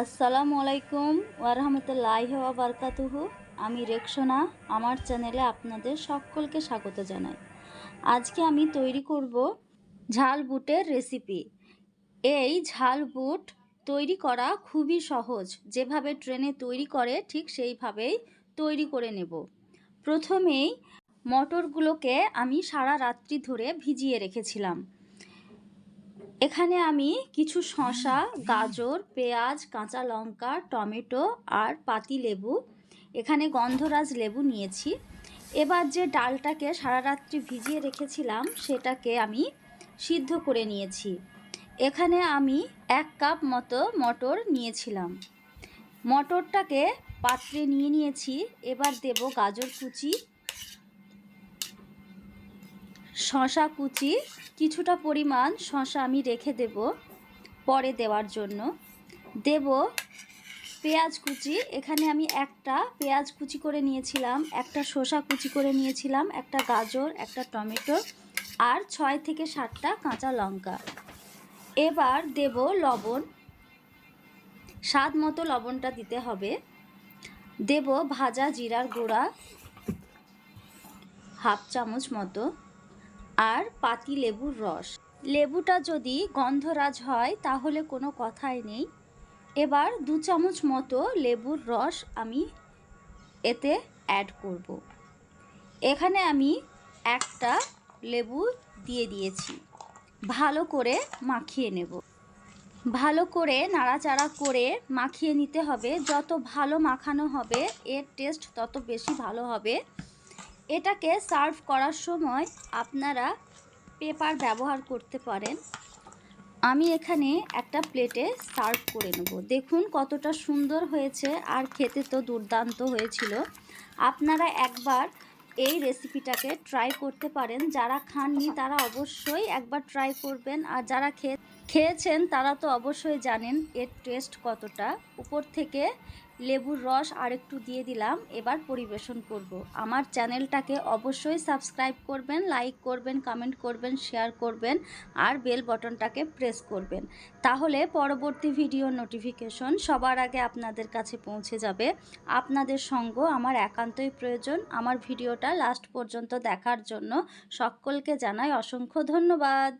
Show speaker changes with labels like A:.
A: আসসালামু আলাইকুম ওয়ারহামতুল্লাহ বারকাতুহু আমি রেকসোনা আমার চ্যানেলে আপনাদের সকলকে স্বাগত জানাই। আজকে আমি তৈরি করব ঝাল বুটের রেসিপি। এই ঝাল বুট তৈরি করা খুবই সহজ। যেভাবে ট্রেনে তৈরি করে, ঠিক সেইভাবেই তৈরি করে নেব। প্রথমেই মটরগুলোকে আমি সারা রাত্রি ধরে ভিজিয়ে রেখেছিলাম। এখানে আমি কিছু শসা, গাজর, পেঁয়াজ, কাঁচা লঙ্কা, টমেটো আর পাতি লেবু, এখানে গন্ধরাজ লেবু নিয়েছি। এবার যে ডালটাকে সারা রাত্রি ভিজিয়ে রেখেছিলাম, সেটাকে আমি সিদ্ধ করে নিয়েছি। এখানে আমি এক কাপ মতো মটর নিয়েছিলাম। মটরটাকে পাত্রে নিয়ে নিয়েছি। এবার দেব গাজর কুচি শশা কুচি, কিছুটা পরিমাণ শশা আমি রেখে দেব পরে দেওয়ার জন্য। দেব পেঁয়াজ কুচি, এখানে আমি একটা পেঁয়াজ কুচি করে নিয়েছিলাম, একটা শসা কুচি করে নিয়েছিলাম, একটা গাজর, একটা টমেটো আর ছয় থেকে সাতটা কাঁচা লঙ্কা। এবার দেব লবণ। স্বাদ মতো লবণটা দিতে হবে। দেব ভাজা জিরার গুঁড়া, হাফ চামচ মতো। আর পাতি লেবুর রস। লেবুটা যদি গন্ধরাজ হয়, তাহলে কোনো কথাই নেই। এবার দু চামচ মতো লেবুর রস আমি এতে অ্যাড করব। এখানে আমি একটা লেবু দিয়ে দিয়েছি। ভালো করে মাখিয়ে নেব। ভালো করে নাড়াচাড়া করে মাখিয়ে নিতে হবে। যত ভালো মাখানো হবে, এর টেস্ট তত বেশি ভালো হবে। এটাকে সার্ভ করার সময় আপনারা পেপার ব্যবহার করতে পারেন। আমি এখানে একটা প্লেটে সার্ভ করে নেব। দেখুন কতটা সুন্দর হয়েছে আর খেতে তো দুর্দান্ত হয়েছিল। আপনারা একবার এই রেসিপিটাকে ট্রাই করতে পারেন। যারা খাননি তারা অবশ্যই একবার ট্রাই করবেন। আর যারা খেয়ে খেয়েছেন তারা তো অবশ্যই জানেন এর টেস্ট কতটা। উপর থেকে লেবুর রস আর একটু দিয়ে দিলাম, এবার পরিবেশন করব। আমার চ্যানেলটাকে অবশ্যই সাবস্ক্রাইব করবেন, লাইক করবেন, কমেন্ট করবেন, শেয়ার করবেন, আর বেল বটনটাকে প্রেস করবেন। তাহলে পরবর্তী ভিডিও নোটিফিকেশন সবার আগে আপনাদের কাছে পৌঁছে যাবে। আপনাদের সঙ্গ আমার একান্তই প্রয়োজন। আমার ভিডিওটা লাস্ট পর্যন্ত দেখার জন্য সকলকে জানাই অসংখ্য ধন্যবাদ।